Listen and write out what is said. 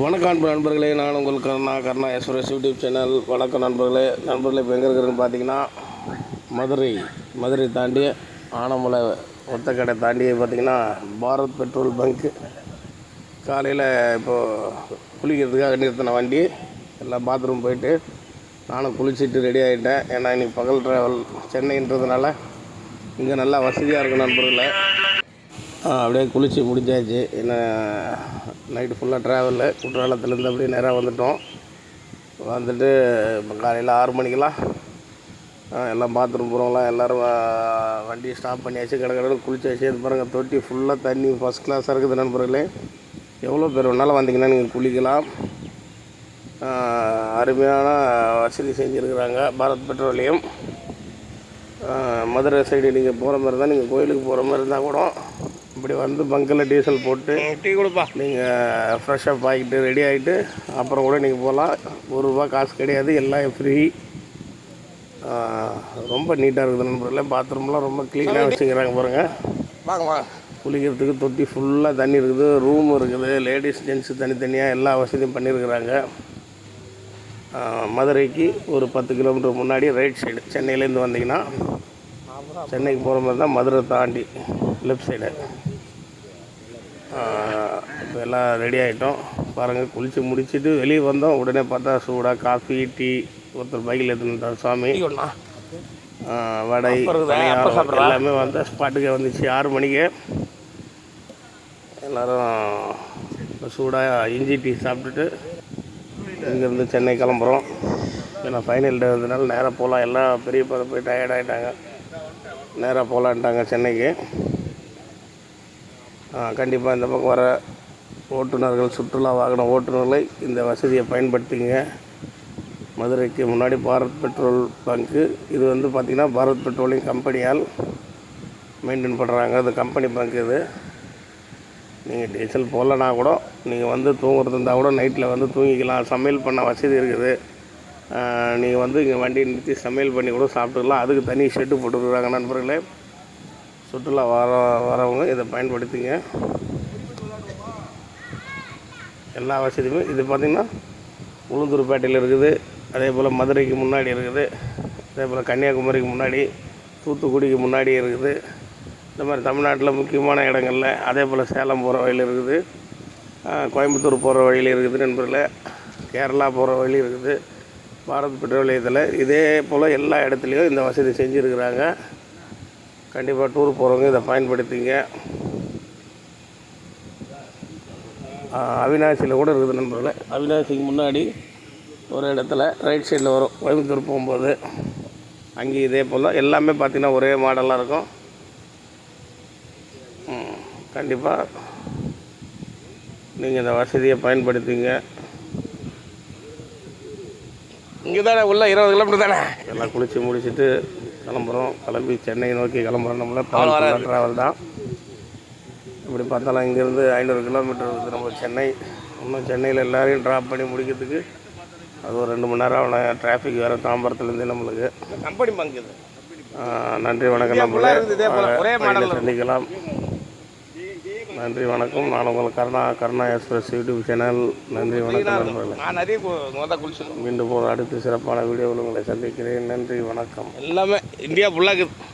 வணக்கம் அன்பு நண்பர்களே நான் உங்கள் Karuna Karuna express YouTube channel. வணக்கம் நண்பர்களே. நண்பர்களே இப்போ எங்கே இருக்கிறேன்னு பார்த்தீங்கன்னா மதுரை மதுரை தாண்டி ஆனமலை ஒத்தக்கடை தாண்டி பார்த்தீங்கன்னா பாரத் பெட்ரோல் பங்க்கு காலையில் இப்போது குளிக்கிறதுக்காக நிறுத்தின வண்டி. எல்லாம் பாத்ரூம் போயிட்டு நானும் குளிச்சுட்டு ரெடி ஆகிட்டேன் ஏன்னா இன்றைக்கி பகல் ட்ராவல் சென்னைன்றதுனால இங்கே நல்லா வசதியாக இருக்கும் நண்பர்களை. அப்படியே குளித்து முடிஞ்சாச்சு. என்ன நைட்டு ஃபுல்லாக ட்ராவலில் குற்றாலத்துலேருந்து அப்படியே நேராக வந்துட்டோம். வந்துட்டு இப்போ காலையில் ஆறு மணிக்கெல்லாம் எல்லாம் பாத்ரூம் போகிறவங்களாம் எல்லோரும் வண்டியை ஸ்டாப் பண்ணியாச்சு. கடை குளிச்சாச்சு. இது பாருங்கள் தொட்டி ஃபுல்லாக தண்ணி ஃபஸ்ட் கிளாஸாக இருக்குது நண்பர்களே. எவ்வளோ பேர் வேணாலும் வந்தீங்கன்னா நீங்கள் குளிக்கலாம். அருமையான வசதி செஞ்சுருக்குறாங்க பாரத் பெட்ரோலியம். மதுரை சைடு நீங்கள் போகிற மாதிரி இருந்தால் நீங்கள் கோயிலுக்கு போகிற மாதிரி இருந்தால் கூட இப்படி வந்து பங்கில் டீசல் போட்டு டீ கொடுப்பா. நீங்கள் ஃப்ரெஷ்ஷப் ஆகிட்டு ரெடி ஆகிட்டு அப்புறம் கூட நீங்கள் போகலாம். ஒரு ரூபா காசு கிடையாது எல்லாம் ஃப்ரீ ரொம்ப நீட்டாக இருக்குது நண்பர்களே. பாத்ரூம்லாம் ரொம்ப க்ளீனாக வச்சுக்கிறாங்க பாருங்கள் வாங்க வாங்க. குளிக்கிறதுக்கு தொட்டி ஃபுல்லாக தண்ணி இருக்குது. ரூம் இருக்குது. லேடிஸ் ஜென்ஸு தனித்தனியாக எல்லா வசதியும் பண்ணியிருக்கிறாங்க. மதுரைக்கு ஒரு பத்து கிலோமீட்டர் முன்னாடி ரைட் சைடு சென்னையிலேருந்து வந்தீங்கன்னா சென்னைக்கு போகிற மாதிரி தான் மதுரை தாண்டி லெஃப்ட் சைடு இப்போ எல்லாம் ரெடி ஆகிட்டோம் பாருங்கள் குளித்து முடிச்சுட்டு வெளியே வந்தோம். உடனே பார்த்தா சூடாக காஃபி டீ ஒருத்தர் பைக்கில் எடுத்துட்டார் ஆ, வடை எல்லாமே வந்து ஸ்பாட்டுக்கு வந்துச்சு. ஆறு மணிக்கு. எல்லோரும் சூடாக இஞ்சி டீ சாப்பிட்டுட்டு இங்கேருந்து சென்னை கிளம்புறோம். ஏன்னா ஃபைனல் டே வந்ததுனால நேராக போகலாம் எல்லாம் பெரிய போய் டயர்ட் ஆகிட்டாங்க நேராக போகலான்ட்டாங்க சென்னைக்கு. கண்டிப்பாக இந்த பக்கம் வர ஓட்டுநர்கள் சுற்றுலா வாகன ஓட்டுநர்களை இந்த வசதியை பயன்படுத்திங்க மதுரைக்கு முன்னாடி பாரத் பெட்ரோல் பங்க்கு. இது வந்து பார்த்திங்கன்னா பாரத் பெட்ரோலியம் கம்பெனியால் மெயின்டைன் பண்ணுறாங்க அது கம்பெனி பங்க் இது. நீங்கள் டீசல் போடலனா கூட நீங்கள் வந்து தூங்குறது இருந்தால் கூட நைட்டில் வந்து தூங்கிக்கலாம். சமையல் பண்ண வசதி இருக்குது. நீங்கள் வந்து இங்கே வண்டி நிறுத்தி சமையல் பண்ணி கூட சாப்பிட்டுக்கலாம். அதுக்கு தனி ஷெட்டு போட்டுருக்குறாங்க நண்பர்களே. சுற்றுலா வர வரவங்க இதை பயன்படுத்திங்க. எல்லா வசதியுமே இது பார்த்திங்கன்னா உளுந்தூர்பேட்டையில் இருக்குது. அதே போல் மதுரைக்கு முன்னாடி இருக்குது. அதே போல் கன்னியாகுமரிக்கு முன்னாடி தூத்துக்குடிக்கு முன்னாடி இருக்குது. இந்த மாதிரி தமிழ்நாட்டில் முக்கியமான இடங்களில் அதே போல் சேலம் போகிற வழியில் இருக்குது. கோயம்புத்தூர் போகிற வழியில் இருக்குது நண்பர்களே. கேரளா போகிற வழி இருக்குது. பாரத் பெட்ரோலியத்தில் இதே போல் எல்லா இடத்துலையும் இந்த வசதி செஞ்சுருக்கிறாங்க. கண்டிப்பாக டூர் போகிறவங்க இதை பயன்படுத்திங்க. அவினாசியில் கூட இருக்குது நண்பர்களே. அவினாசிக்கு முன்னாடி ஒரு இடத்துல ரைட் சைடில் வரும். கோயம்புத்தூர் போகும்போது அங்கேயும் இதே போல் எல்லாமே பார்த்திங்கன்னா ஒரே மாடலாக இருக்கும். கண்டிப்பாக நீங்கள் இந்த வசதியை பயன்படுத்திங்க. இங்கே தானே உள்ள இருபது கிலோமீட்டர் தானே? எல்லாம் குளித்து முடிச்சுட்டு கிளம்புறோம். கிளம்பி சென்னை நோக்கி கிளம்புறோம். நம்மள பகல் ட்ராவல் தான். இப்படி பார்த்தாலும் இங்கேருந்து ஐநூறு கிலோமீட்டர் இருக்குது. நம்ம சென்னை. இன்னும் சென்னையில் எல்லாரையும் ட்ராப் பண்ணி முடிக்கிறதுக்கு அது ஒரு ரெண்டு மணி நேரம் ஆகணும் டிராஃபிக் வேறு தாம்பரத்துலேருந்து நம்மளுக்கு. கம்பெனி பங்க் இது. ஆ, நன்றி வணக்கம் நம்மளே. சந்திக்கலாம். நன்றி வணக்கம். நான் உங்கள் Karuna Karuna express YouTube channel. நன்றி வணக்கம் நான் நிறைய மீண்டும் ஒரு அடுத்த சிறப்பான வீடியோவில் உங்களை சந்திக்கிறேன். நன்றி வணக்கம். எல்லாமே இந்தியா ஃபுல்லாக இருக்குது